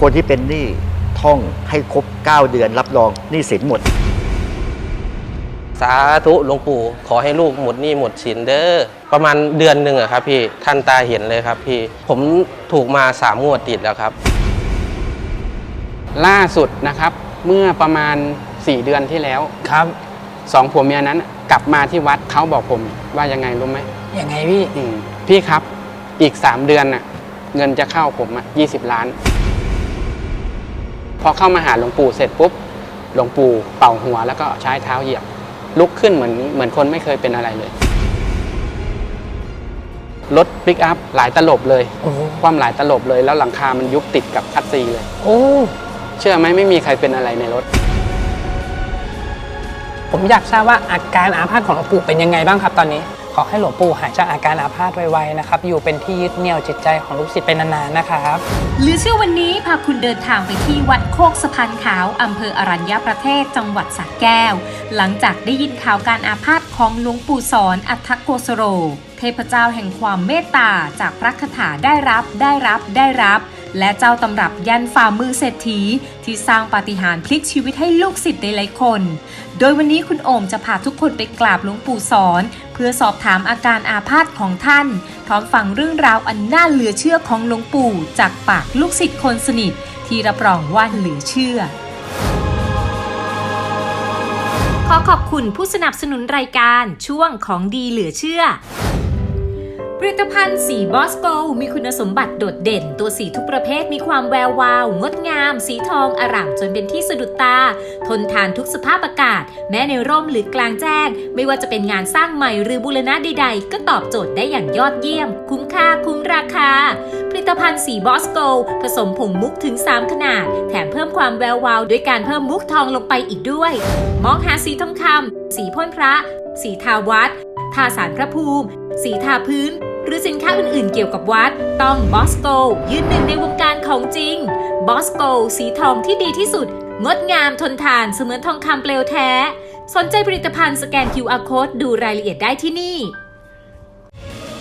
คนที่เป็นหนี้ท่องให้ครบ 9 เดือนรับรองหนี้สินหมด สาธุหลวงปู่ขอให้ลูกหมดหนี้หมดสินเด้อประมาณเดือนหนึ่งอะครับพี่ท่านตาเห็นเลยครับพี่ ผมถูกมาสามงวดติดแล้วครับ ล่าสุดนะครับ เมื่อประมาณ 4 เดือนที่แล้วครับสองผัวเมียนั้นกลับมาที่วัดเขาบอกผมว่ายังไงรู้ไหมยังไงพี่อืมพี่ครับอีก 3 เดือนน่ะเงินจะเข้าผมอะ20 ล้าน พอเข้ามาหาหลวงปู่เสร็จปุ๊บหลวงปู่เป่าหัวแล้วก็ใช้เท้าเหยียบ ลุกขึ้นเหมือนเหมือนคนไม่เคยเป็นอะไรเลยรถปิกอัพหลายตลบเลยโอ้โหความหลายตลบเลยแล้วหลังคามันยุบติดกับคัดซีเลย โอ้ เชื่อไหมไม่มีใครเป็นอะไรในรถ ผมอยากทราบว่าอาการอาภาษของหลวงปู่เป็นยังไงบ้างครับตอนนี้ข อให้หลวงปู่หายจากอาการอาภาษไวๆนะครับ อยู่เป็นที่ยึดเหนี่ยวจิตใจของลูกศิษย์เป็นนานๆนะครับ หรือเชื่อวันนี้พาคุณเดินทางไปที่วัดโคกสะพานขาวอำเภออรัญญประเทศจังหวัดสระแก้ว หลังจากได้ยินข่าวการอาพาธของหลวงปู่สอนอัทธโกสโร เทพเจ้าแห่งความเมตตาจากพระคาถาได้รับได้รับได้รับ และเจ้าตำรับยันฝ่ามือเศรษฐีที่สร้างปาฏิหาริย์พลิกชีวิตให้ลูกศิษย์หลายคน โดยวันนี้คุณโอมจะพาทุกคนไปกราบหลวงปู่สอน เพื่อสอบถามอาการอาพาธของท่าน พร้อมฟังเรื่องราวอันน่าเหลือเชื่อของหลวงปู่ จากปากลูกศิษย์คนสนิท ที่รับรองว่าเหลือเชื่อขอขอบคุณผู้สนับสนุนรายการช่วงของดีเหลือเชื่อ ผลิตภัณฑ์สีบอสโกมีคุณสมบัติโดดเด่น ตัวสีทุกประเภทมีความแวววาว งดงาม สีทองอร่ามจนเป็นที่สะดุดตา ทนทานทุกสภาพอากาศ แม้ในร่มหรือกลางแจ้ง ไม่ว่าจะเป็นงานสร้างใหม่หรือบูรณะใดๆ ก็ตอบโจทย์ได้อย่างยอดเยี่ยม คุ้มค่าคุ้มราคา ผลิตภัณฑ์สีบอสโกผสมผงมุกถึง 3 ขนาด แถมเพิ่มความแวววาวด้วยการเพิ่มมุกทองลงไปอีกด้วย มองหาสีทองคำสีพ่นพระ สีทาวัดทาสารพระภูมิ สีทาพื้น หรือสินค้าอื่นๆเกี่ยวกับวัด ต้องบอสโกยืนหนึ่งในวงการของจริงบอสโกสีทองที่ดีที่สุด งดงามทนทานเสมือนทองคำเปลวแท้ สนใจผลิตภัณฑ์สแกน QR Code ดูรายละเอียดได้ที่นี่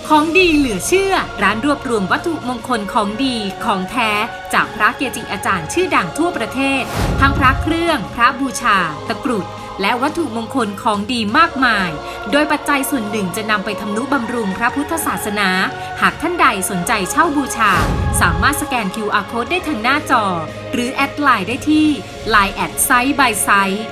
ของดีเหลือเชื่อ ร้านรวบรวมวัตถุมงคลของดีของแท้ จากพระเกจิอาจารย์ชื่อดังทั่วประเทศ ทั้งพระเครื่อง พระบูชา ตะกรุด และวัตถุมงคลของดีมากมาย โดยปัจจัยส่วนหนึ่งจะนำไปทำนุบำรุงพระพุทธศาสนา หากท่านใดสนใจเช่าบูชา สามารถสแกน QR Code ได้ทางหน้าจอ หรือแอดไลน์ได้ที่ Line แอดไซต์ by ไซต์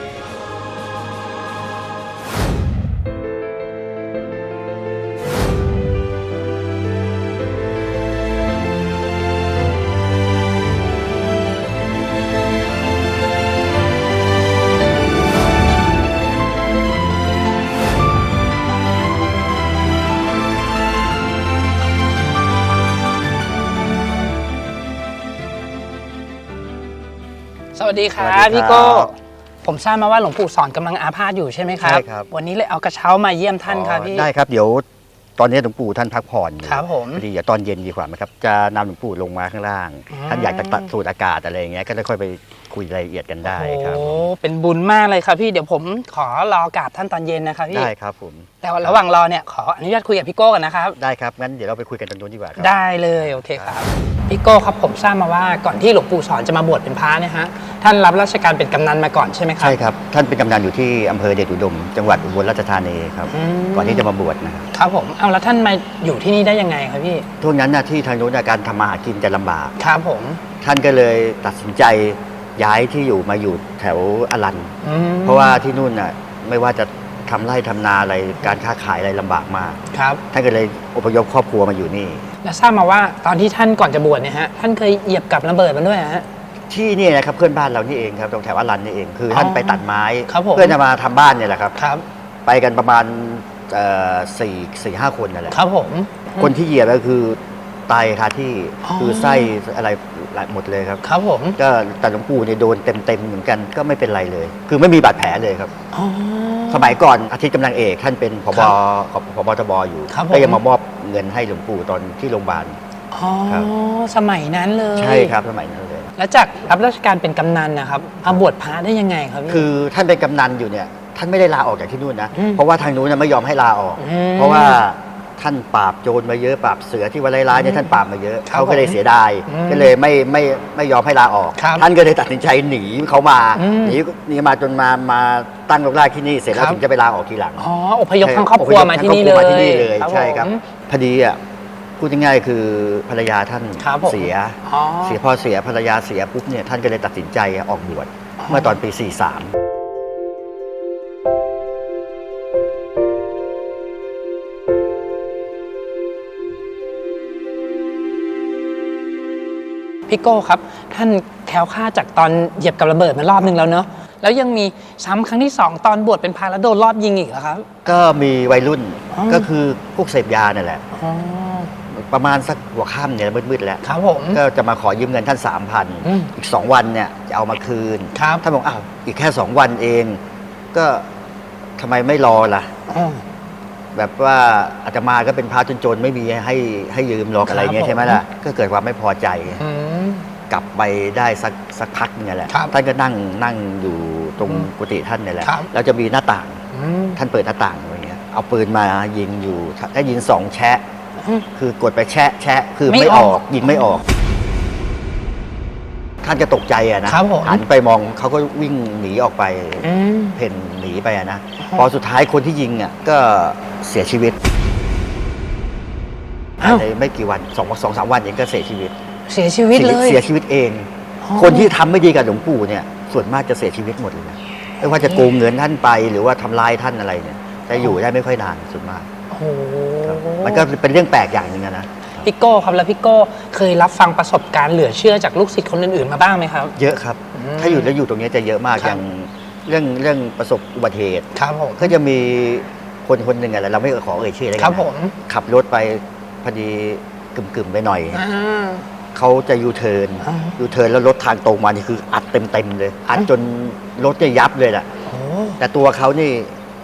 ดีครัสวัสดีครับบพี่โก้ผมทราบมาว่าหลวงปู่สอนกำลังอาพาธอยู่ใช่ไหมครับ ใช่ครับ วันนี้เลยเอากระเช้ามาเยี่ยมท่านครับพี่ ได้ครับเดี๋ยวตอนนี้หลวงปู่ท่านพักผ่อนอยู่ครับผมพอดีเดี๋ยวตอนเย็นดีกว่าไหมครับจะนำหลวงปู่ลงมาข้างล่าง อืม ท่านอยากจะตัดสูดอากาศอะไรอย่างเงี้ยก็จะค่อยไป คุยรายละเอียดกันได้ครับโอ้เป็นบุญมากเลยครับพี่เดี๋ยวผมขอรอกราบท่านตอนเย็นนะครับพี่ได้ครับผมแต่ว่าระหว่างรอเนี่ยขออนุญาตคุยกับพี่โก้กันนะครับได้ครับงั้นเดี๋ยวเราไปคุยกันตรงนู้นดีกว่าครับได้เลยโอเคครับพี่โก้ครับผมทราบมาว่าก่อนที่หลวงปู่สอนจะมาบวชเป็นพระเนี่ยฮะท่านรับราชการเป็นกำนันมาก่อนใช่ไหมครับใช่ครับท่านเป็นกำนันอยู่ที่อำเภอเดชอุดม จังหวัดอุบลราชธานีครับอืมก่อนที่จะมาบวชนะครับครับผมเอาแล้วท่านมาอยู่ที่นี่ได้ยังไงครับพี่ช่วงนั้นนะที่ทางโน้นนะการทำมาหากินจะลำบากครับผมท่านก็เลยตัดสินใจ ย้ายที่อยู่มาอยู่แถวอลัน อืมเพราะว่าที่นู่นน่ะไม่ว่าจะทำไร่ทำนาอะไรการค้าขายอะไรลำบากมากครับ ท่านก็เลยอพยพครอบครัวมาอยู่นี่ แล้วทราบมาว่าตอนที่ท่านก่อนจะบวชเนี่ยฮะท่านเคยเหยียบกับระเบิดมาด้วยฮะ ที่นี่นะครับเพื่อนบ้านเรานี่เองครับตรงแถวอลันนี่เองคือออท่านไปตัดไม้ครับผม เพื่อจะมาทำบ้านเนี่ยแหละครับ ครับ ไปกันประมาณเอ่อสี่สี่ห้าคนนั่นแหละครับผม คนที่เหยียบก็คือตายคาที่อ๋อ คือไส้อะไร หมดเลยครับครับผมก็แต่หลวงปู่เนี่ยโดนเต็มๆเหมือนกันก็ไม่เป็นไรเลย คือไม่มีบาดแผลเลยครับอ๋อสมัยก่อนอาทิตย์กำลังเอกท่านเป็นพบครับพบทบอยู่ครับผมก็ยังมามอบเงินให้หลวงปู่ตอนที่โรงพยาบาลอ๋อครับสมัยนั้นเลยใช่ครับสมัยนั้นเลย แล้วจากรับราชการเป็นกำนันนะครับมาบวชพระได้ยังไงครับพี่คือท่านเป็นกำนันอยู่เนี่ยท่านไม่ได้ลาออกจากที่นู่นนะอืมเพราะว่าทางนู้นนะไม่ยอมให้ลาออกอืมเพราะว่า ท่านปราบโจรมาเยอะปราบเสือที่ว่าร้ายๆเนี่ยท่านปราบมาเยอะครับเขาก็เลยผมเสียดายอืมก็เลยไม่ไม่ไม่ยอมให้ลาออก ครับท่านก็เลยตัดสินใจหนีเขามาอืม หนีหนีมาจนมามาตั้งรกรากที่นี่เสร็จแล้ควรับ ถึงจะไปลาออกทีหลัง อ๋ออพยพทั้งครอบครัวมาที่นี่เลอยพทั้งครอบครัวมาที่นี่เลยใช่ครับ ผม พอดีอะพูดง่ายๆคือภรรยาท่านครับผมเสีย อ๋อ เสียพอเสียภรรยาเสียปุ๊บเนี่ยท่านก็เลยตัดสินใจออกบวชอ๋อเมื่อตอนปี 43 พี่โก้ครับ ท่านแคล้วคลาดจากตอนเหยียบกับระเบิดมารอบนึงแล้วเนอะแล้วยังมีซ้ำครั้งที่สองตอนบวชเป็นพระแล้วโดนรอบยิงอีกเหรอครับ ก็มีวัยรุ่นอ๋อ ก็คือพวกเสพยาเนี่ยแหละ อ๋อประมาณสักหัวค่ำเนี่ยมืดๆแล้ว ครับผม ก็จะมาขอยืมเงินท่านสามพันอืมอีกสองวันเนี่ยจะเอามาคืนครับ ท่านบอกอ้าวอีกแค่สองวันเอง ก็ทำไมไม่รอล่ะ อ๋อ แบบว่าอาตมาก็เป็นพระจนๆไม่มีให้ให้ยืมหรอกอะไรเงี้ครับผมยใช่ไหมล่ะก็เกิดความไม่พอใจอืมกลับไปได้สักสักพักนึงแหละครับท่านก็นั่งนั่งอยู่ตรงอืมกุฏิท่านเนี่ยแหละครับแล้วจะมีหน้าต่างอืมท่านเปิดหน้าต่างอย่างเงี้ยเอาปืนมายิงอยู่ถ้ายิงสองแชะอืมคือกดไปแชะแชะคือไม่ไม่ออออกกยิงไม่ออกท่านจะตกใจอะนะครับผมหันไปมองเขาก็วิ่งหนีออกไปอืมเพ่น หนีไปอะนะครับพอสุดท้ายคนที่ยิงอะก็เสียชีวิตอ้าว ในไม่กี่วันสองสองสามวันเองก็เสียชีวิต เสียชีวิตเลย เสียชีวิตเอง อ๋อ คนที่ทำไม่ดีกับหลวงปู่เนี่ย ส่วนมากจะเสียชีวิตหมดเลยนะไม่ว่าจะโกงเงินท่านไปหรือว่าทำลายท่านอะไรเนี่ยจะอยู่ได้ไม่ค่อยนานส่วนมากโอ้โหครับมันก็เป็นเรื่องแปลกอย่างหนึ่งอะนะ พี่โก้ครับแล้วพี่โก้เคยรับฟังประสบการณ์เหลือเชื่อจากลูกศิษย์คนอื่นๆมาบ้างไหมครับ เยอะครับ อืมถ้าอยู่แล้วอยู่ตรงนี้จะเยอะมากครับอย่าง เรื่องเรื่องประสบอุบัติเหตุ ครับผม ก็จะมีคนคนหนึ่งอะไรเราไม่ขอเอ่ยชื่อแล้วคกัรันบนะผม ขับรถไปพอดีกึ่มๆไปหน่อย อ่า เขาจะยูเทิร์นอ่ายูเทิร์นแล้วรถทางตรงมานี่คืออัดเต็มๆเลย อัดอ่าจนรถจะยับเลยแหละโอ้แต่ตัวเขานี่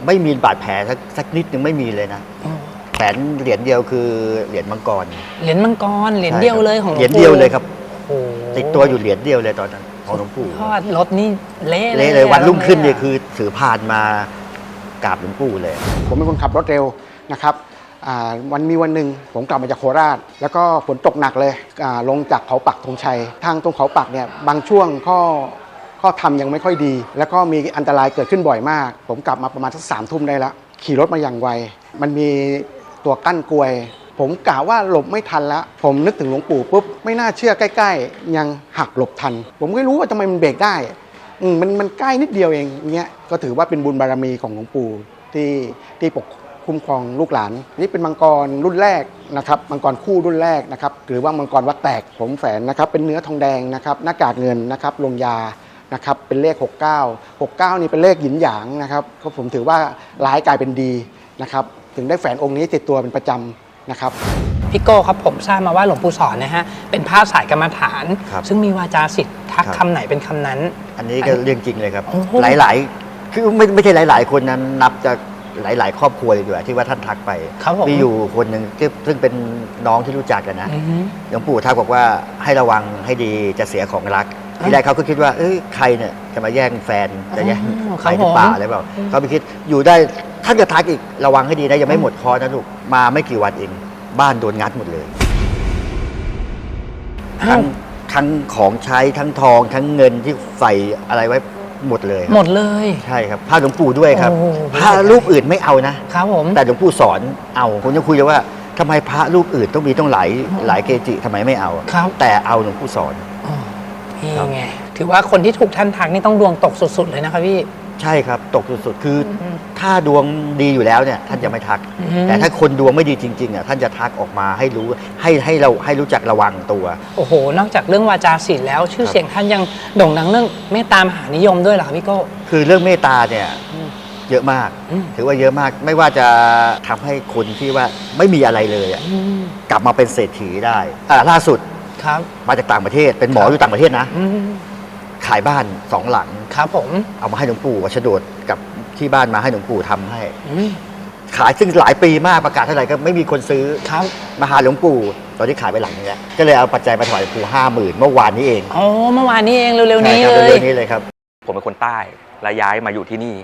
ไม่มีบาดแผลสักสักนิดนึงไม่มีเลยนะโอ้แขวนเหรียญเดียวคือเหรียญมังกรเหรียญมังกร เหรียญเดียวเลยของลวงเหรียญปู่เดียวเลยครับโอ้ ติดตัวอยู่เหรียญเดียวเลยตอนนั้นของหลวงปู่ทอดรถนี่เละเละเลยวันรุ่งขึ้นเนี่ยคือถือพานมากราบหลวงปู่เลย ผมเป็นคนขับรถเร็วนะครับอ่าวันมีวันหนึ่งผมกลับมาจากโคราช แล้วก็ฝนตกหนักเลยอ่าลงจากเขาปักธงชัย ทางตรงเขาปักเนี่ยบางช่วงข้อข้อทำยังไม่ค่อยดี แล้วก็มีอันตรายเกิดขึ้นบ่อยมาก ผมกลับมาประมาณสักสามทุ่มได้แล้วขี่รถมาอย่างไว มันมีตัวกั้นกลวย ผมกะว่าหลบไม่ทันแล้ว ผมนึกถึงหลวงปู่ปุ๊บไม่น่าเชื่อใกล้ ๆ ยังหักหลบทัน ผมไม่รู้ว่าทำไมมันเบรกได้อืมมันมันใกล้นิดเดียวเองเงี้ยก็ถือว่าเป็นบุญบารมีของหลวงปู่ที่ที่ปกคุ้มครองลูกหลาน นี่เป็นมังกรรุ่นแรกนะครับมังกรคู่รุ่นแรกนะครับหรือว่ามังกรวัดแตกผมแฝนนะครับเป็นเนื้อทองแดงนะครับหน้ากากเงินนะครับลงยานะครับเป็นเลข 69 69 นี่เป็นเลขหยินหยางนะครับก็ผมถือว่าร้ายกลายเป็นดีนะครับถึงได้แฝนองค์นี้ติดตัวเป็นประจำ นะครับพี่โก้ครับผมทราบมาว่าหลวงปู่สอนนะฮะเป็นพระสายกรรมฐาน ครับ ซึ่งมีวาจาสิทธิ์ทักครับคำไหนเป็นคำนั้น อันนี้ก็เรื่องจริงเลยครับ โอ้โห หลายๆ คือไม่ไม่ใช่หลาย ๆ คนนั้นนับจากหลาย ๆ ครอบครัวเลยดีกว่าที่ว่าท่านทักไปครับผมมีอยู่คนหนึ่งที่ซึ่งเป็นน้องที่รู้จักกันนะอือฮึ หลวงปู่ทักบอกว่าให้ระวังให้ดีจะเสียของรักอะ ทีแรกเขาก็คิดว่าเอ้ยใครเนี่ยจะมาแย่งแฟนจะแย่งอ๋อใครหรือเปล่าครับผมอะไรเปล่าเขาไปคิดอยู่ได้ท่านก็ทักอีกระวังให้ดีนะยังไม่หมดคอร์สนะลูกมาไม่กี่วันเองบ้านโดนงัดหมดเลยอ้าทั้วงทั้งของใช้ทั้งทอง ทั้งเงินที่ใส่อะไรไว้หมดเลยครับหมดเลย ใช่ครับผ้าหลวงปู่ด้วยครับโอ้โหผ้ารูปอื่นไม่เอานะครับผมแต่หลวงปู่สอนเอาผมจะคุยเลยว่าทำไมพระรูปอื่นต้องมีต้องหลายหลายเกจิทำไมไม่เอาครับแต่เอาหลวงปู่สอนอ๋อนี่ ครับไงถือว่าคนที่ถูกท่านทักนี่ต้องดวงตกสุด ๆ เลยนะครับพี่ ใช่ครับ ตกสุดๆ คืออมถ้าดวงดีอยู่แล้วเนี่ย ท่านจะไม่ทัก อืม แต่ถ้าคนดวงไม่ดีจริงๆอะท่านจะทักออกมาให้รู้ให้ให้เราให้รู้จักระวังตัว โอ้โห นอกจากเรื่องวาจาศิลป์แล้ว ชื่อครับ เสียงท่านยังโด่งดังเรื่องเมตตามหานิยมด้วยเหรอครับพี่โก้ คือเรื่องเมตตาเนี่ยอืมเยอะมาก อืม ถือว่าเยอะมากไม่ว่าจะทำให้คนที่ว่าไม่มีอะไรเลยอะอืมกลับมาเป็นเศรษฐีได้อ่าล่าสุด ครับ มาจากต่างประเทศ เป็นหมอครับอยู่ต่างประเทศนะ อืมขายบ้านสองหลัง ครับผมเอามาให้หลวงปู่วัชโดดกับที่บ้านมาให้หลวงปู่ทำให้ อืมขายซึ่งหลายปีมากประกาศเท่าไหร่ก็ไม่มีคนซื้อ ครับมาหาหลวงปู่ ตอนที่ขายไปหลังนึงแล้วก็เลยเอาปัจจัยมาถวายหลวงปู่ห้าหมื่นเมื่อวานนี้เองอ๋อเมื่อวานนี้เองเร็วๆนี้ใช่ครับเลยเรื่องนี้เลยครับ ผมเป็นคนใต้และย้ายมาอยู่ที่นี่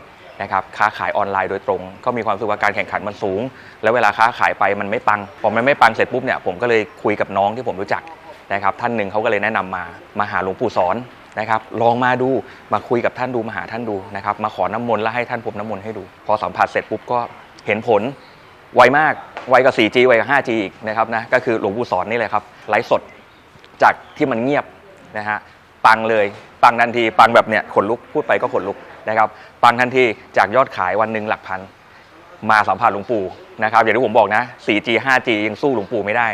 นะครับค้าขายออนไลน์โดยตรง ก็มีความรู้สึกว่าการแข่งขันมันสูง แล้วเวลาค้าขายไปมันไม่ปังพอมันไม่ปังเสร็จปุ๊บเนี่ยผมก็เลยคุยกับน้องที่ผมรู้จัก นะครับท่านหนึ่งเขาก็เลยแนะนำมามาหาหลวงปู่สอนนะครับลองมาดูมาคุยกับท่านดูมาหาท่านดูนะครับมาขอน้ำมนต์แล้วให้ท่านพรมน้ำมนต์ให้ดู พอสัมผัสเสร็จปุ๊บก็เห็นผลไวมากไวกว่า 4G ไวกว่า 5G อีกนะครับนะก็คือหลวงปู่สอนนี่เลยครับไลฟ์สดจากที่มันเงียบนะฮะปังเลยปังทันที ปังแบบเนี้ยขนลุกพูดไปก็ขนลุกนะครับปังทันทีจากยอดขายวันหนึ่งหลักพัน มาสัมผัสหลวงปู่นะครับอย่างที่ผมบอกนะ 4G 5G ยังสู้หลวงปู่ไม่ได้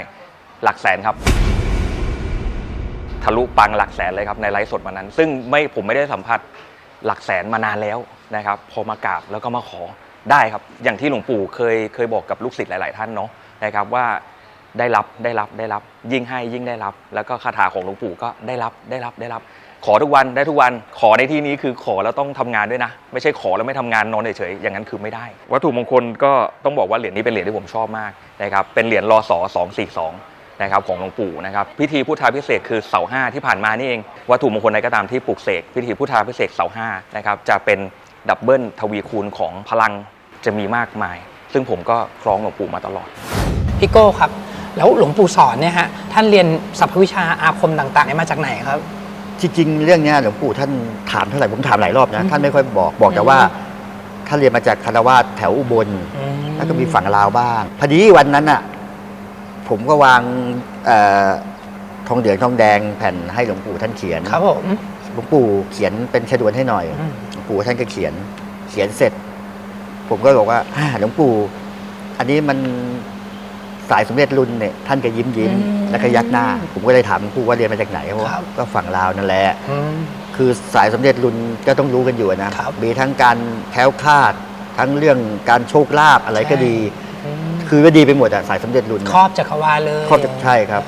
หลักแสนครับ ทะลุปังหลักแสนเลยครับในไลฟ์สดวันนั้น ซึ่งไม่ผมไม่ได้สัมผัสหลักแสนมานานแล้วนะครับ พอมากราบแล้วก็มาขอได้ครับ อย่างที่หลวงปู่เคยเคยบอกกับลูกศิษย์หลาย ๆ ท่านเนาะนะครับว่าได้รับได้รับได้รับ ยิ่งให้ยิ่งได้รับ แล้วก็คาถาของหลวงปู่ก็ได้รับได้รับได้รับ ขอทุกวันได้ทุกวันขอในที่นี้คือขอแล้วต้องทำงานด้วยนะ ไม่ใช่ขอแล้วไม่ทำงานนอนเฉยๆอย่างนั้นคือไม่ได้ วัตถุมงคลก็ต้องบอกว่าเหรียญนี้เป็นเหรียญที่ผมชอบมากนะครับเป็นเหรียญรอสอ242 นะครับของหลวงปู่นะครับพิธีพุทธาพิเศษกคือเสาห้าที่ผ่านมานี่เองวัตถุมงคลใดก็ตามที่ปลูกเสกพิธีพุทธาพิเศษกเสาห้านะครับจะเป็นดับเบิลทวีคูณของพลังจะมีมากมาย ซึ่งผมก็คล้องหลวงปู่มาตลอดพี่โก้ครับ แล้วหลวงปู่สอนเนี่ยฮะท่านเรียนสรรพวิชาอาคมต่างๆเนี่ยมาจากไหนครับ จริงๆเรื่องเนี้ยหลวงปู่ท่านถามเท่าไหร่ผมถามหลายรอบนะอืมท่านไม่ค่อยบอกบอกแต่ว่าท่านเรียนมาจากคารวาสแถวอุบลแล้วก็มีฝั่งลาวบ้างพอดีวันนั้นอะ ผมก็วางเอ่อทองเหลืองทองแดงแผ่นให้หลวงปู่ท่านเขียนครับผมหลวงปู่เขียนเป็นชดวนให้หน่อยอืมหลวงปู่ท่านก็เขียน เขียนเสร็จ ผมก็บอกว่าอ่าหลวงปู่ อันนี้มันสายสมเด็จรุ่นเนี่ยท่านก็ยิ้มยิ้มแล้วก็ยักหน้า ผมก็เลยถามหลวงปู่ว่าเรียนมาจากไหนเขาบอกว่าก็ฝั่งลาวนั่นแหละอืมคือสายสมเด็จรุ่นก็ต้องรู้กันอยู่นะครับมีทั้งการแคล้วคลาด ทั้งเรื่องการโชคลาภอะไรก็ดีอืม คือว่าดีไปหมดอะสายสมเด็จรุ่นครอบจักรวาลเลยครอบจะใช่ครับ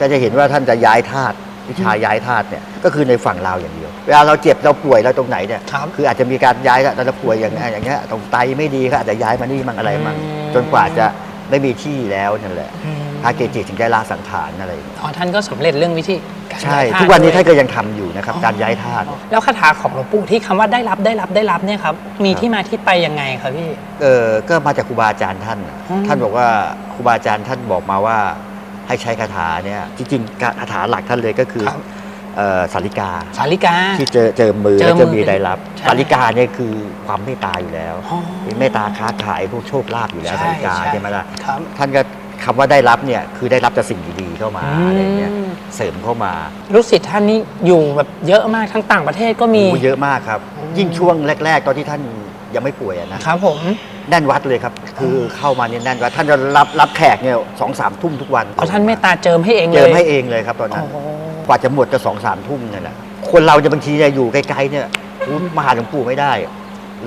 ก็จะเห็นว่าท่านจะย้ายธาตุวิชาย้ายธาตุเนี่ยก็คือในฝั่งลาวอย่างเดียว เวลาเราเจ็บเราป่วยเราตรงไหนเนี่ยครับ คืออาจจะมีการย้ายเราป่วยอย่างอย่างเงี้ยตรงไตไม่ดีก็อาจจะย้ายมานี่มั่งอะไรมั่งอืม จนกว่าจะไม่มีที่แล้วนั่นแหละ อืม พระเกจิถึงได้ลาสังขารอะไรอย่างเงี้ยอ๋อท่านก็สำเร็จเรื่องวิธีการใช่ ย้ายธาตุทุกวันนี้ด้วยท่านก็ยังทำอยู่นะครับการย้ายธาตุ แล้วคาถาของหลวงปู่ที่คำว่าได้รับได้รับได้รับเนี่ยครับมีครับที่มาที่ไปยังไงครับพี่ เออก็มาจากครูบาอาจารย์ท่านน่ะอืม ท่านบอกว่าครูบาอาจารย์ท่านบอกมาว่าให้ใช้คาถาเนี่ยจริงๆคาถาหลักท่านเลยก็คือครับเอ่อสาริกาสาริกา ที่เจอเจอมือเจอแล้วจะมือมีได้รับใช่สาริกาเนี่ยคือความเมตตาอยู่แล้วอ๋อมีเมตตาค้าขายพวกโชคลาภอยู่แล้วใช่สาริกาใช่ ใช่ไหมล่ะครับ ท่านก็ คำว่าได้รับเนี่ยคือได้รับแต่สิ่งดีๆเข้ามาอืมอะไรเงี้ยเสริมเข้ามาลูกศิษย์ท่านนี่อยู่แบบเยอะมากทั้งต่างประเทศก็มีโอ้เยอะมากครับอืมยิ่งช่วงแรก ๆ ตอนที่ท่านยังไม่ป่วยอะนะครับผมแน่นวัดเลยครับ คือเข้ามาเนี่ยแน่นวัดท่านจะรับรับแขกเนี่ยสองสามทุ่มทุกวันเอาท่านเมตตาเจิมให้เองเลยเจิมให้เองเลยครับตอนนั้นโอ้โหกว่าจะหมดก็สองสามทุ่มเนี่ยแหละคนเราจะบางทีเนี่ยอยู่ไกลๆเนี่ยอุ๊ยมาหาหลวงปู่ไม่ได้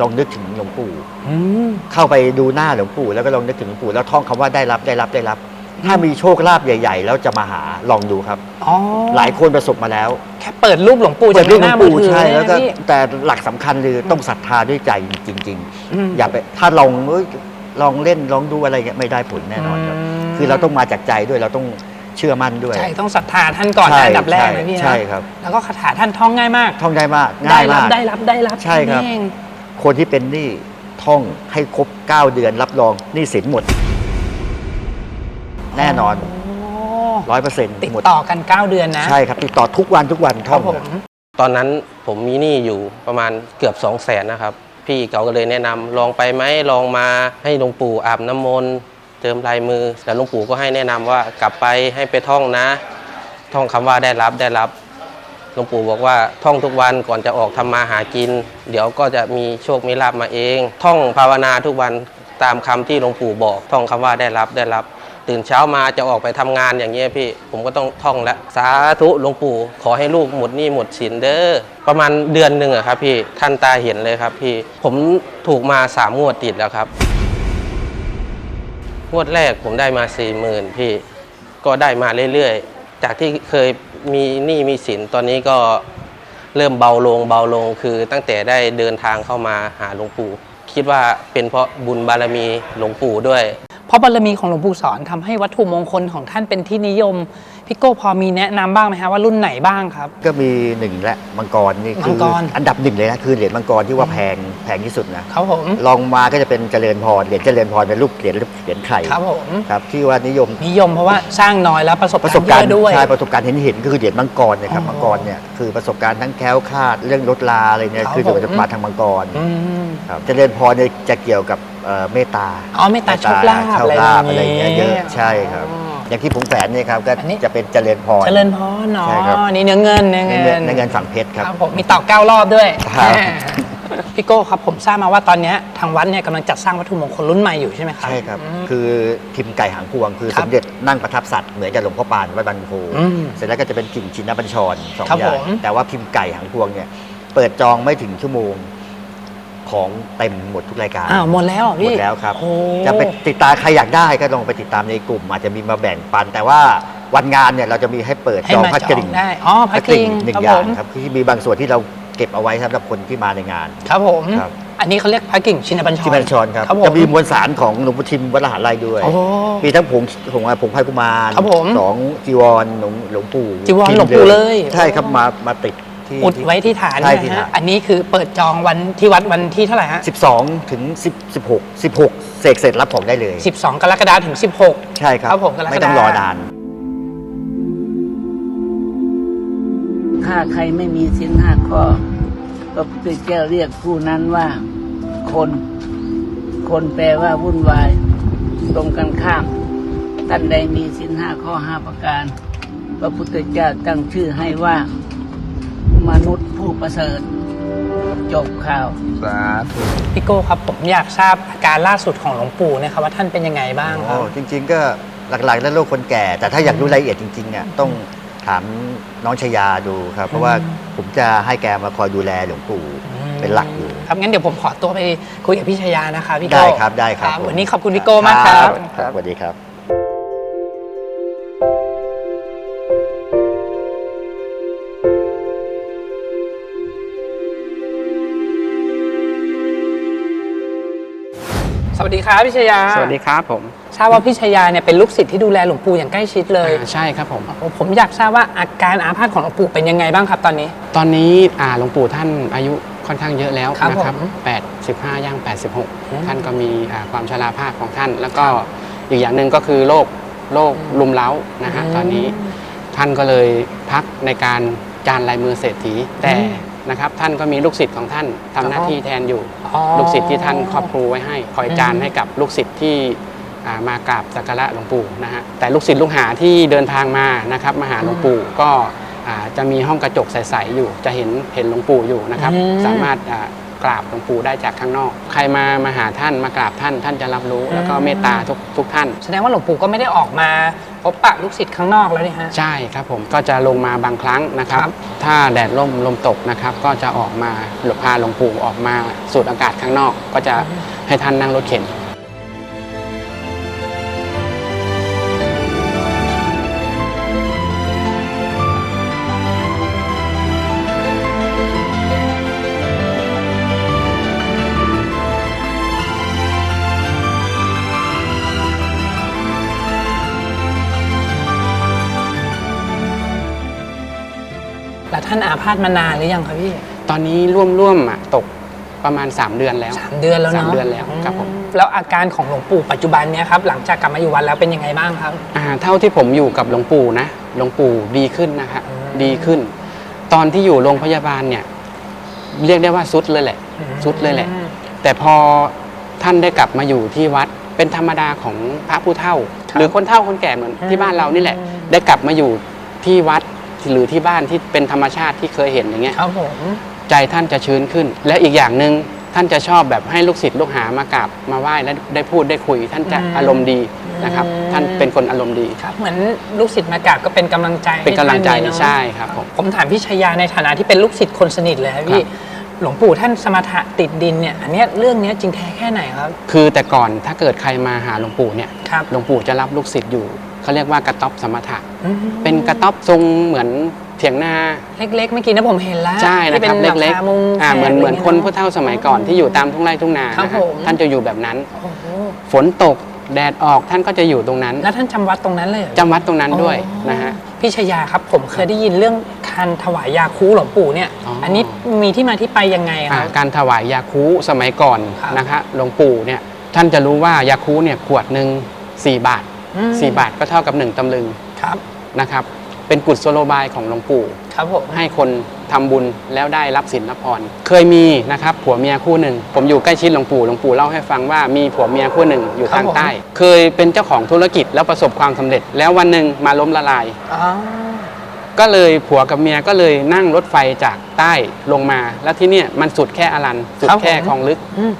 ลองนึกถึงหลวงปู่อืมเข้าไปดูหน้าหลวงปู่แล้วก็ลองนึกถึงหลวงปู่แล้วท่องคำว่าได้รับได้รับได้รับ ถ้ามีโชคลาภใหญ่ ๆ แล้วจะมาหาลองดูครับอ๋อหลายคนประสบมาแล้ว แค่เปิดรูปหลวงปู่เปิจากดรูปหหลวน้างมือปู่ถือใช่เนี่ยแล้วก็นะพี่แต่หลักสำคัญคือต้องศรัทธาด้วยใจจริงอืมๆอย่าไปถ้าลองเอ้ยลองเล่นลองดูอะไรเงี้ยไม่ได้ผลแน่นอนครับมคือเราต้องมาจากใจด้วยเราต้องเชื่อมั่นด้วย ใช่ ต้องศรัทธาท่านก่อนใช่นะอันดับแรกใช่นะพี่นะใช่ครับ แล้วก็คาถาท่านท่องง่ายมาก ท่องได้มากได้ง่ายรับมากได้รับได้รับใช่ครับนี่เอง คนที่เป็นหนี้ท่องให้ครบ 9 เดือนรับรองหนี้สินหมด แน่นอนโอ้ร้อยเปอร์เซ็นต์ติดหมดต่อกัน 9 เดือนนะ ใช่ครับติดต่อทุกวันทุกวันคท่รัอบงผมเลยตอนนั้นผมมีหนี้อยู่ประมาณเกือบ 2 0 0แสนนะครับ พี่เขาก็เลยแนะนำลองไปไหมลองมาให้หลวงปู่อาบน้ำมนต์เจิมลายมือ แล้วหลวงปู่ก็ให้แนะนำว่ากลับไปให้ไปท่องนะ ท่องคำว่าได้รับได้รับห ลวงปู่บอกว่าท่องทุกวันก่อนจะออกทำมาหากิน เดี๋ยวก็จะมีโชคมีลาบมาเอง ท่องภาวนาทุกวันตามคำที่หลวงปู่บอก ท่องคำว่าได้รับได้รับ ตื่นเช้ามาจะออกไปทำงานอย่างเงี้ยพี่ ผมก็ต้องท่องแล้วสาธุหลวงปู่ ขอให้ลูกหมดหนี้หมดสินเด้อประมาณเดือนหนึ่งอะครับพี่ท่านตาเห็นเลยครับพี่ ผมถูกมาสามงวดติดแล้วครับงวดแรกผมได้มาสี่หมื่นพี่ ก็ได้มาเรื่อยๆ จากที่เคย มีหนี้มีสินตอนนี้ก็เริ่มเบาลงเบาลงคือตั้งแต่ได้เดินทางเข้ามาหาหลวงปู่ คิดว่าเป็นเพราะบุญบารมีหลวงปู่ด้วย เพราะบารมีของหลวงปู่สอนทำให้วัตถุมงคลของท่านเป็นที่นิยม พี่โก้พอมีแนะนำบ้างไหมฮะว่ารุ่นไหนบ้างครับ ก็มีหนึ่งและมังกรนี่คืมังกร อันดับหนึ่งเลยนะคือเหรียญมังกรที่ว่าแพงแพงที่สุดนะครับผมลองมาก็จะเป็นเจริญพรเหรียญเจริญพรเป็นรูปเหรียญเหรียญไข่ครับผมครับที่ว่านิยมนิยมเพราะว่าสร้างน้อยแล้วประสบประสบกาการรณ์ณ์เยอะด้วย ใช่ประสบการณ์เห็นเห็นก็คือเหรียญมังกรเนะครับอ๋อมังกรเนี่ยคือประสบการณ์ทั้งแคล้วคลาดเรื่องรถลาอะไรเนี่ยครับคือผมประสบการณ์ทางมังกรอืม ครับเจริญพรเนี่ยจะเกี่ยวกับเอ่อเมตตาอ๋อเมตตาโชคลาภโชคลาภอะไรอย่างเงี้ยเยอะใช่ครับ อ๋ออย่างที่ผมแฝนเนี่ยครับก็อันนี้ จะเป็นเจริญพร เจริญพรเนาะใช่ครับ นี่เนื้อเงินเนื้อในเงิเงินนในเงินฝั่งเพชรครับ ครับผมมีตอกเก้ารอบด้วยครับอ่าพี่โก้ครับผมทราบมาว่าตอนเนี้ยทางวัดเนี่ยกำลังจัดสร้างวัตถุมงคลรุ่นใหม่อยู่ใช่ไหมครับ ใช่ครับอืมคือพิมพ์ไก่หางพวง คือครัสบมเด็จนั่งประทับสัตว์เหมือนกับหลวงพ่อปานวัดบางโพอืมเสร็จแล้วก็จะเป็นกิ่งชินบัญชรสองครับอย่าผงม แต่ว่าพิมพ์ไก่หางพวงเนี่ยเปิดจองไม่ถึงชั่วโมง ของเต็มหมดทุกรายการอ้าวหมดแล้วเหรอหมพี่ดแล้วครับ โอ้จะไปติดตามใครอยากได้ก็ลองไปติดตามในกลุ่ม อาจจะมีมาแบ่งปัน แต่ว่าวันงานเนี่ยเราจะมีให้เปิดให้จองมาพัดจกองริ่งได้อ๋อพัดกริ่งหนึ่ครังบอย่าผงมครับที่มีบางส่วนที่เราเก็บเอาไว้สำหรับคนที่มาในงาน ครับผม ครับ อันนี้เขาเรียกพัดกริ่งชินบัญชรที่บัญชรครับครับผม จะมีมวลสารของหลวงพ่อทิมวัดละหารไร่ด้วย โอ้ มีทั้งผงผงผงพายกุมารครับผมสองจีวรหลวงหลวงปู่จีวรพิมพ์หลวงปู่เลย ใช่ครับมามาติด ที่อุดไว้ที่ฐานใช่นะที่ฮะฐานอันนี้คือเปิดจองวันที่วัดวันที่เท่าไหร่ฮะ12 ถึง 10 16 16 เสกเสร็จรับของได้เลย 12 กรกฎาคมถึง 16 ใช่ครับ ครับผมกรกฎา ไม่ต้องรอนาน ถ้าใครไม่มีสินห้าข้อพระพุทธเจ้าเรียกผู้นั้นว่า คน คนแปลว่าวุ่นวาย ตรงกันข้ามท่านใดมีสินห้าข้อห้าประการ พระพุทธเจ้าตั้งชื่อให้ว่า มนุษย์ผู้ประเสริฐ จบข่าวพี่โก้ครับผมอยากทราบอาการล่าสุดของหลวงปู่นะครับว่าท่านเป็นยังไงบ้างคโอ้รับจริง ๆ ก็หลักๆแล้วโรคคนแก่ แต่ถ้าอยากรู้รายละเอียดจริงๆอะต้องถามน้องชยาดูครับ เพราะว่าผมจะให้แกมาคอยดูแลหลวงปู่เป็นหลักอยู่ ครับงั้นเดี๋ยวผมขอตัวไปคุยกับพี่ชายานะคะพี่โก้ได้ครับได้ครับผมวันนี้ขอบคุณพี่โก้มากครับครับสวัสดีครับ วัสดีครับพี่ชายาสวัสดีครับผมทราบว่าพี่ชายาเนี่ยเป็นลูกศิษย์ที่ดูแลหลวงปู่อย่างใกล้ชิดเลยอ่าใช่ครับผมผมอยากทราบว่าอาการอาภาษของหลวงปู่เป็นยังไงบ้างครับตอนนี้ ตอนนี้อ่าหลวงปู่ท่านอายุค่อนข้างเยอะแล้วครับนะครับผม85ย่างอืม86 ท่านก็มีอ่าความชราภาพของท่าน แล้วก็อีกอย่างหนึ่งก็คือโรคโรคลุมเล้านะฮะอืมตอนนี้ท่านก็เลยพักในการจานลายมือเศรษฐีแต่อืม นะครับท่านก็มีลูกศิษย์ของท่านทำหน้าที่แทนอยู่อ๋อลูกศิษย์ที่ท่านครอบครูไว้ให้คอยจานอืมให้กับลูกศิษย์ที่อ่ามากราบสักการะหลวงปู่นะฮะแต่ลูกศิษย์ลูกหาที่เดินทางมานะครับมาหาหลวงปู่ก็อ่าจะมีห้องกระจกใสๆอยู่ จะเห็นเห็นหลวงปู่อยู่นะครับอืมสามารถอ่า กราบหลวงปู่ได้จากข้างนอก ใครมามาหาท่านมากราบท่านท่านจะรับรู้ แล้วก็เมตตาทุกทุกท่าน แสดงว่าหลวงปู่ก็ไม่ได้ออกมาพบปะลูกศิษย์ข้างนอกแล้วนี่ฮะ ใช่ครับผมก็จะลงมาบางครั้งนะครับ ครับ ถ้าแดดร่มลมตกนะครับ ก็จะออกมาหลบพาหลวงปู่ออกมาสูดอากาศข้างนอก ก็จะให้ท่านนั่งรถเข็นานอาพาธมานานหรือยังครับพี่ตอนนี้ร่วมร่วมๆอะตกประมาณ 3 เดือนแล้ว สามเดือนแล้วเนาะสามเดือนแล้วครับผม แล้วอาการของหลวงปู่ปัจจุบันเนี่ยครับหลังจากกลับมาอยู่วัดแล้วเป็นยังไงบ้างครับ อ่าเท่าที่ผมอยู่กับหลวงปู่นะหลวงปู่ดีขึ้นนะครับอืม ดีขึ้น ตอนที่อยู่โรงพยาบาลเนี่ย เรียกได้ว่าสุดเลยแหละ สุดเลยแหละ แต่พอท่านได้กลับมาอยู่ที่วัดเป็นธรรมดาของพระผู้เฒ่า หรือคนเฒ่าคนแก่เหมือนที่บ้านเรานี่แหละ ได้กลับมาอยู่ที่วัด หรือที่บ้านที่เป็นธรรมชาติที่เคยเห็นอย่างเงี้ยครับผมใจท่านจะชื้นขึ้น และอีกอย่างหนึ่งท่านจะชอบแบบให้ลูกศิษย์ลูกหามากราบมาไหว้และได้พูดได้คุย ท่านจะอารมณ์ดีนะครับ ท่านเป็นคนอารมณ์ดี ครับเหมือนลูกศิษย์มากราบก็เป็นกำลังใจเป็นกำลังใจห้ท่านเนอะใช่ครับผม ผมถามพี่ชายาในฐานะที่เป็นลูกศิษย์คนสนิทเลยครับพี่ ครับ หลวงปู่ท่านสมถะติดดินเนี่ย อันเนี้ยเรื่องเนี้ยจริงแท้แค่ไหนครับ คือแต่ก่อนถ้าเกิดใครมาหาหลวงปู่เนี่ยครับ หลวงปู่จะรับลูกศิษย์อยู่ เขาเรียกว่ากระต๊อบสมถะอืมเป็นกระต๊อบทรงเหมือนเถียงนาเล็กๆเมื่อกี้นะผมเห็นแล้วใช่นะที่คป็รับหงเล็กคามุงๆอ่าเหมือนแฝกเหมือนคนย่างผู้เฒ่าสมัยก่อนที่อยู่ตามทุ่งไร่ทุ่งนาครับนะฮะผมท่านจะอยู่แบบนั้นโอ้โหฝนตกแดดออกท่านก็จะอยู่ตรงนั้น แล้วท่านจำวัดตรงนั้นเลยเหรอจำวัดตรงนั้นด้วยอ๋อนะฮะพี่ชยาครับผมเคยได้ยินเรื่องการถวายยาคูหลวงปู่เนี่ยอ๋ออัอันนี้มีที่มาที่ไปยังไงคอ่ารับการถวายยาคูสมัยก่อนครับนะคะหลวงปู่เนี่ยท่านจะรู้ว่ายาคูเนี่ยขวดหนึ่ง4บาท อืม 4 บาทก็เท่ากับ 1ตำลึงครับ นะครับ เป็นกุศโลบายของหลวงปู่ ครับผม ให้คนทำบุญแล้วได้รับสินรับพร เคยมีนะครับผัวเมียคู่หนึ่ง ผมอยู่ใกล้ชิดหลวงปู่หลวงปู่เล่าให้ฟังว่ามีผัวเมียคู่หนึ่งอยู่ทางใต้ เคยเป็นเจ้าของธุรกิจแล้วประสบความสำเร็จ แล้ววันหนึ่งมาล้มละลาย อ๋อ ก็เลยผัวกับเมียก็เลยนั่งรถไฟจากใต้ลงมา แล้วที่เนี่ยมันสุดแค่อรันสุดแค่คลองลึก อืม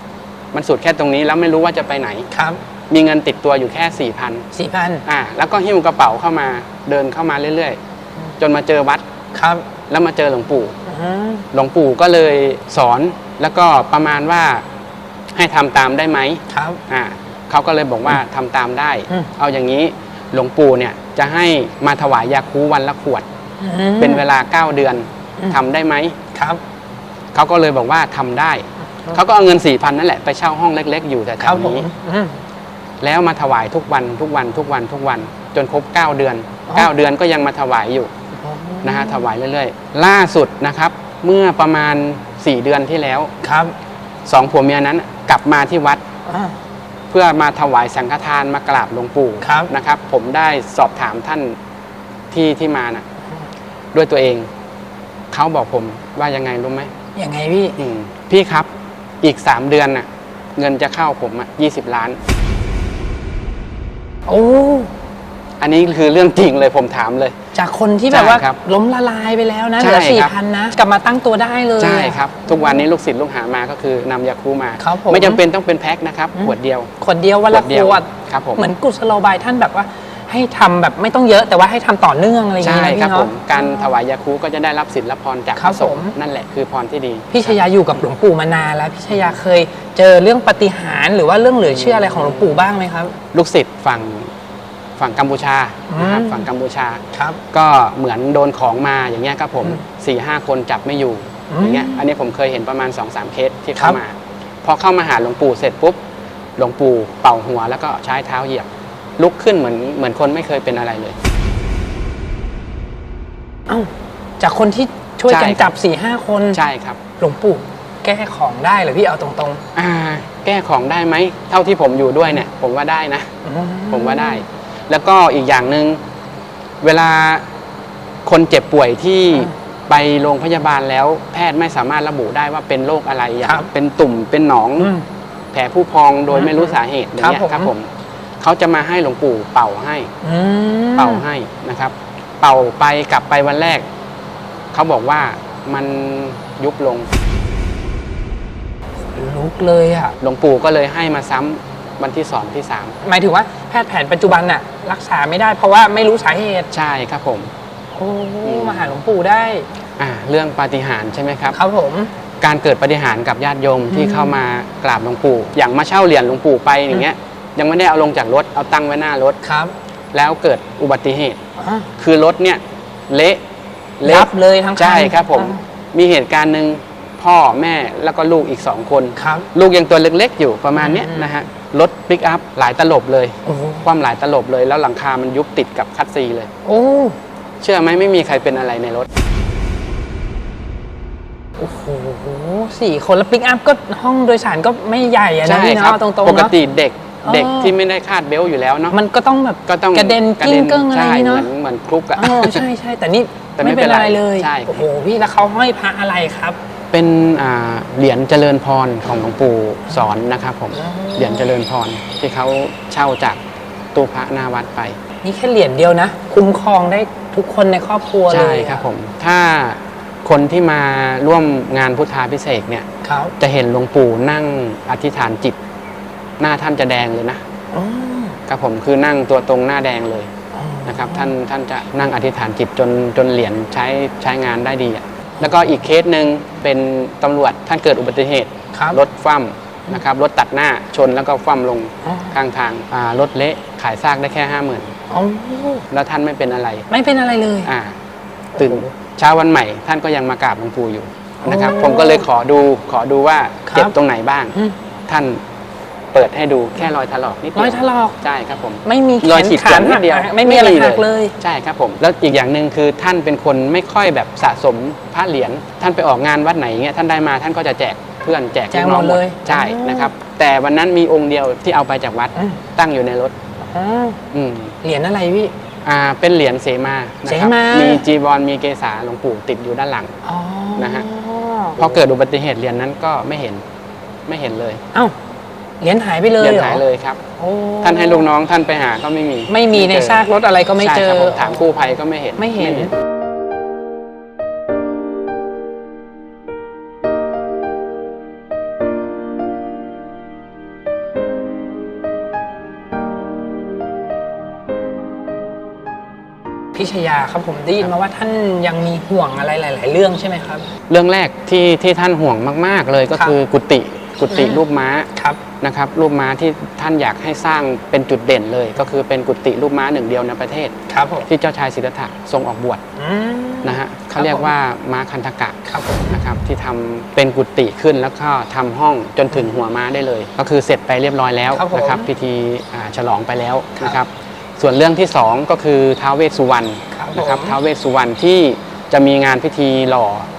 มันสุดแค่ตรงนี้แล้วไม่รู้ว่าจะไปไหน ครับ มีเงินติดตัวอยู่แค่4ี่พันสี่พันอ่าแล้วก็หิ้วกระเป๋าเข้ามาเดินเข้ามาเรื่อยๆ จนมาเจอวัดครับ แล้วมาเจอหลวงปู่อืมหลวงปู่ก็เลยสอนแล้วก็ประมาณว่าให้ทำตามได้ไหมครับอ่าเขาก็เลยบอกว่าทำตามได้อืมเอาอย่างนี้หลวงปู่เนี่ยจะให้มาถวายยาคูวันละขวดอืมเป็นเวลา 9 เดือนอืมทำได้ไหมครับเขาก็เลยบอกว่าทำได้ เขาก็เอาเงิน4ี่พันนั่นแหละไปเช่าห้องเล็ก ๆ อยู่แต่แถครับวผมนี้อืม แล้วมาถวายทุกวันทุกวันทุกวันทุกวัน จนครบ 9 เดือนอ๋อ9เดือนก็ยังมาถวายอยู่นะฮะถวายเรื่อยๆ ล่าสุดนะครับ เมื่อประมาณ 4 เดือนที่แล้วครับสองผัวเมียนั้นกลับมาที่วัดอ่าเพื่อมาถวายสังฆทานมากราบหลวงปู่ครับนะครับ ผมได้สอบถามท่านที่ที่มานะด้วยตัวเองเขาบอกผมว่ายังไงรู้ไหมยังไงพี่อืมพี่ครับอีกสามเดือนน่ะ เงินจะเข้าผมอะยี่สิบล้าน โอ้อันนี้คือเรื่องจริงเลยผมถามเลย จากคนที่แบบว่าใช่ครับล้มละลายไปแล้วนะใช่เหลือสี่ครับ พันนะ กลับมาตั้งตัวได้เลย ใช่ครับ ทุกวันนี้ลูกศิษย์ลูกหามาก็คือนำยาคูมา ครับผม ไม่จำเป็นต้องเป็นแพ็คนะครับอืมขวดเดียว ขวดเดียววันละขวดเดียวขวดครับผม เหมือนกุศโลบายท่านแบบว่า ให้ทำแบบไม่ต้องเยอะแต่ว่าให้ทำต่อเนื่องอะไรอย่างใช่เงี้ยนะครัพี่บผเนาะ มการถวายยาคูก็จะได้รับศิลรับพรจากคพรับระสงฆ์ผม นั่นแหละคือพรที่ดี พี่ชยาอยู่กับหลวงปู่มานานแล้วพี่ชยาเคยเจอเรื่องปาฏิหารย์หรือว่าเรื่องเหลือเชื่ออะไรของหลวงปู่บ้างไหมครับ ลูกศิษย์ฝั่งฝั่งกัมพูชานะครับอืม ฝั่งกัมพูชา ครับ ก็เหมือนโดนของมาอย่างเงี้ยครับผมอืมสี่ห้าคนจับไม่อยู่อืมอย่างเงี้ยอันนี้ผมเคยเห็นประมาณ2อสามเคสที่ครัเข้าบมา พอเข้ามาหาหลวงปู่เสร็จปุ๊บหลวงปู่เป่าหัวแล้วก็ใช้เท้าเหยียบ ลุกขึ้นเหมือนเหมือนคนไม่เคยเป็นอะไรเลย เอ้าจากคนที่ช่วยกันใช่ครับ จับสี่ห้าคนใช่ครับ หลวงปู่แก้ของได้เหรอพี่เอาตรงอ่า แก้ของได้ไหม เท่าที่ผมอยู่ด้วยเนี่ย ผมว่าได้นะ ๆอืผมว่าได้ แล้วก็อีกอย่างหนึ่งเวลาคนเจ็บป่วยที่ไปโรงพยาบาลแล้ว แพทย์ไม่สามารถระบุได้ว่าเป็นโรคอะไรอย่างเป็นตุ่มเป็นหนอง อืม แผลผู้พองโดยไม่รู้สาเหตุอย่างเงี้ยครับผมครับผม เขาจะมาให้หลวงปู่เป่าให้ อืมเป่าให้นะครับ เป่าไปกลับไปวันแรก เขาบอกว่ามันยุบลง ลุกเลยอะ หลวงปู่ก็เลยให้มาซ้ำวันที่สองที่สามหมายถึงว่าแพทย์แผนปัจจุบันน่ะ รักษาไม่ได้เพราะว่าไม่รู้สาเหตุใช่ครับผม โอ้มาหาหลวงปู่ได้ อ่า เรื่องปาฏิหาริย์ใช่ไหมครับ ครับผม การเกิดปาฏิหาริย์กับญาติโยมที่อืมเข้ามากราบหลวงปู่ อย่างมาเช่าเหรียญหลวงปู่ไปอย่างเงี้ย ยังไม่ได้เอาลงจากรถเอาตั้งไว้หน้ารถ ครับแล้วเกิดอุบัติเหตุ อะ คือรถเนี่ยเละยับเลยทั้งคันใช่ครับผม อ่ มีเหตุการณ์หนึ่งพ่อแม่แล้วก็ลูกอีกสองคน ครับ ลูกยังตัวเล็กๆอยู่ประมาณเนี้ยอืม นะฮะรถปิกอัพหลายตลบเลย โอ้โหความหลายตลบเลย แล้วหลังคามันยุบติดกับคัดซีเลย โอ้เชื่อไหมไม่มีใครเป็นอะไรในรถโอ้โหสี่คนแล้วปิกอัพก็ห้องโดยสารก็ไม่ใหญ่อะนะใช่พี่ครับเนาะตรงๆปกเนาะ ติเด็กอ๋อ เด็กที่ไม่ได้คาดเบลต์อยู่แล้วเนาะมันก็ต้องแบบก็ต้องกระเด็นกิ้งเกิ้งอะไรใช่นี่เหมืเนาะอนเหมือนคลุกอะอ๋อใช่ใช่แต่นี่แต่ไม่ไม่เป็นเป็นไรอะไรเลยใช่ครับโอ้โหพี่แล้วเขาห้อยพระอะไรครับ เป็นอ่าเหรียญเจริญพรของหลวงปู่สอนนะครับผมอ๋อเหรียญเจริญพรที่เขาเช่าจากตู้พระหน้าวัดไป นี่แค่เหรียญเดียวนะ คุ้มครองได้ทุกคนในครอบครัวเลยใช่ครับผมถ้าคนที่มาร่วมงานพุทธาพิเศษกเนี่ยครับจะเห็นหลวงปู่นั่งอธิษฐานจิต หน้าท่านจะแดงเลยนะอ๋อครับผมคือนั่งตัวตรงหน้าแดงเลยอ๋อนะครับท่านท่านจะนั่งอธิษฐานจิตจนจนเหรียญใช้ใช้งานได้ดีอะแล้วก็อีกเคสหนึ่งเป็นตำรวจท่านเกิดอุบัติเหตุ ครับ รถคว่ำนะครับรถตัดหน้าชนแล้วก็คว่ำลงอ๋อ ข้างทางอ่ารถเละขายซากได้แค่ห้าหมื่นอ๋อแล้วท่านไม่เป็นอะไรไม่เป็นอะไรเลย อ่าตื่นเช้าวันใหม่ ท่านก็ยังมากราบหลวงปู่อยู่นะครับโอ้ผมก็เลยขอดูขอดูว่าครับเจ็บตรงไหนบ้าง อืม ท่าน เปิดให้ดูแค่รอยถลอกนิดเดีรวอยถลอก ใช่ครับผม ไม่มีรอยฉีกแขนขาขาดนิดเดียวหักไม่มีอะไรหักเลย ใช่ครับผม แล้วอีกอย่างหนึ่งคือท่านเป็นคนไม่ค่อยแบบสะสมพระเหรียญท่านไปออกงานวัดไหนเงี้ยท่านได้มาท่านก็จะแจกเพื่อนแจกแจกลูน้องหมดเลย ใช่อ๋อนะครับ แต่วันนั้นมีองค์เดียวที่เอาไปจากวัดอืมตั้งอยู่ในรถอ๋ออืมเหรียญอะไรพี่ อ่าเป็นเหรียญเสมานะครับเสมามีจีวรมีเกษาหลวงปู่ติดอยู่ด้านหลัง อ๋อนะฮะ พอเกิดอุบัติเหตุเหรียญนั้นก็ไม่เห็นไม่เห็นเลย เอ้า เหรียญหายไปเลยเหรียญเหรอหายเลยครับ โอ้ท่านให้ลูกน้องท่านไปหาก็ไม่มีไม่มีในเจอซากรถอะไรก็ไม่เจอใช่ครับผมถามกู้ภัยก็ไม่เห็นไม่เห็นพิชยาครับผมได้ยินมาว่าท่านยังมีห่วงอะไรหลาย ๆ เรื่องใช่ไหมครับ เรื่องแรกที่ที่ท่านห่วงมาก ๆ เลยก็ครับคือกุฏิกุฏิอืมรูปม้าครับ นะครับรูปม้าที่ท่านอยากให้สร้างเป็นจุดเด่นเลย ก็คือเป็นกุฏิรูปม้าหนึ่งเดียวในประเทศ ครับผมที่เจ้าชายสิทธัตถะทรงออกบวชอืม นะฮะเขาเรียกว่าม้าคันธกะครับผม นะครับที่ทำเป็นกุฏิขึ้นแล้วก็ทำห้องจนถึงหัวม้าได้เลย ก็คือเสร็จไปเรียบร้อยแล้วครับผมนะครับพิธีอ่าฉลองไปแล้วครับนะครับส่วนเรื่องที่สองก็คือท้าวเวสสุวรรณครับผม นะครับท้าวเวสสุวรรณที่จะมีงานพิธีหล่ออืม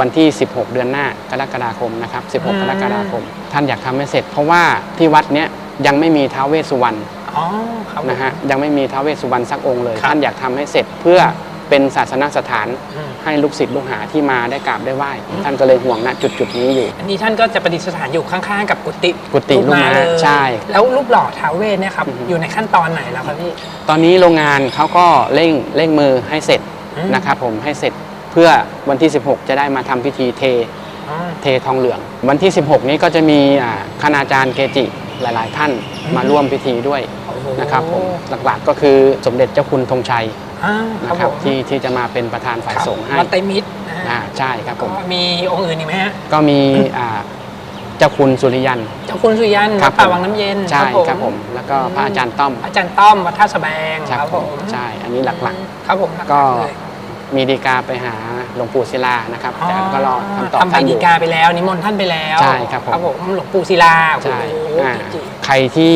วันที่ 16 เดือนหน้ากรกฎาคมนะครับ 16อืมกรกฎาคม ท่านอยากทำให้เสร็จ เพราะว่าที่วัดเนี้ยยังไม่มีท้าวเวสสุวรรณอ๋อครับผมนะฮะยังไม่มีท้าวเวสสุวรรณสักองค์เลยครับท่านอยากทำให้เสร็จเพื่อเป็นศาสนสถานอืมให้ลูกศิษย์ลูกหาที่มาได้กราบได้ไหว้ท่านก็เลยห่วงณจุดจุดๆนี้อยู่ อันนี้ท่านก็จะประดิษฐานอยู่ข้างๆ กับกุฏิกุฏิรูปม้าเลยใช่ แล้วรูปหล่อท้าวเวสเนี่ยครับอือฮึอยู่ในขั้นตอนไหนแล้วครับพี่ตอนนี้โรงงานเขาก็เร่งเร่งมือให้เสร็จอืมนะครับผมให้เสร็จ เพื่อวันที่ 16 จะได้มาทำพิธีเทอ๋อ เททองเหลือง วันที่ 16 นี้ก็จะมีอ่าคณาจารย์เกจิหลาย ๆ ท่านอืมมาร่วมพิธีด้วยโอ้โหนะครับผมหลักๆก็คือสมเด็จเจ้าคุณธงชัยอ่านะครับผมที่ที่จะมาเป็นประธานฝ่ายครับสงฆ์ให้วัดไตรมิตรนะฮะอ่าใช่ครับผก็ม มีองค์อื่นอีกไหมฮะก็มีอ่าเจ้าคุณสุริยัน เจ้าคุณสุริยันครัวับดป่าผม วังน้ำเย็นใช่ครับผม แล้วก็พระอาจารย์ต้อมอาจารย์ต้อมวัดท่าสะแบงครับครับผผมมใช่ อันนี้หลัก ครับผมหลัก็ๆเลยๆ มีดีกาไปหาหลวงปู่ศิลานะครับแต่ก็รอคำตอบทำใบท่านอดียู่ กาไปแล้วนิมนต์ท่านไปแล้วใช่ครับผม ครับผมหลวงปู่ศิลาโอ้โหใช่อ่าจริง ใครที่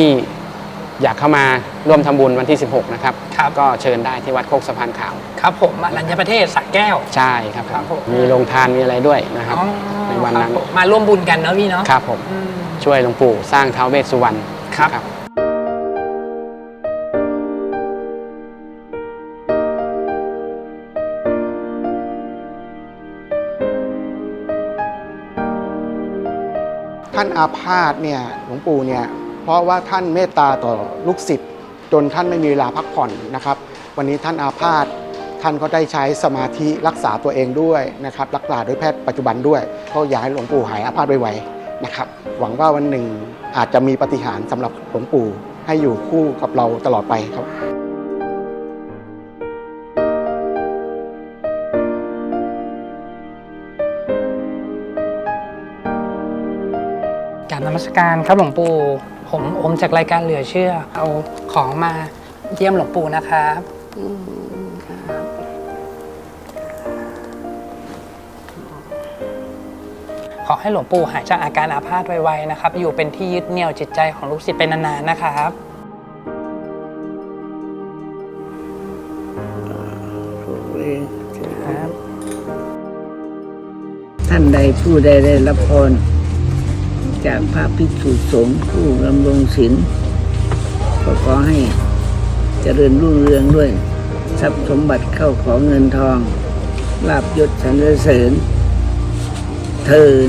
อยากเข้ามาร่วมทำบุญวันที่ 16 นะครับ ครับ ก็เชิญได้ที่วัดโคกสะพานขาว ๆครับผมอรัญญประเทศสระแก้ว ใช่ครับครับผม มีโรงทานมีอะไรด้วยนะครับ อ๋อในวันนั้น ครับผมมาร่วมบุญกันเนาะพี่เนาะครับผม อืม ช่วยหลวงปู่สร้างท้าวเวสสุวรรณครับ นะ ท่านอาพาธเนี่ยหลวงปู่เนี่ยเพราะว่าท่านเมตตาต่อลูกศิษย์จนท่านไม่มีเวลาพักผ่อนนะครับ วันนี้ท่านอาพาธท่านก็ได้ใช้สมาธิรักษาตัวเองด้วยนะครับรักษาด้วยแพทย์ปัจจุบันด้วยก็อยากให้หลวงปู่หายอาพาธไวๆนะครับ หวังว่าวันหนึ่งอาจจะมีปาฏิหารย์สำหรับหลวงปู่ให้อยู่คู่กับเราตลอดไปครับ กรารนมัสการครับหลวงปู่ ผมอมจากรายการเหลือเชื่อ เอาของมาเยี่ยมหลวงปู่นะครับขอให้หลวงปู่หายจากอาการอาพาธไวๆนะครับ อยู่เป็นที่ยึดเหนี่ยวจิตใจของลูกศิษย์เป็นนานๆนะครับครับ ท่านใดผู้ใดได้รับพร จากพระภิกษุสงฆ์ผู้ดำรงศีลก็ขอให้เจริญรุ่งเรืองด้วย ทรัพย์สมบัติเข้าของเงินทองลาบยศสรรเสริญเทิน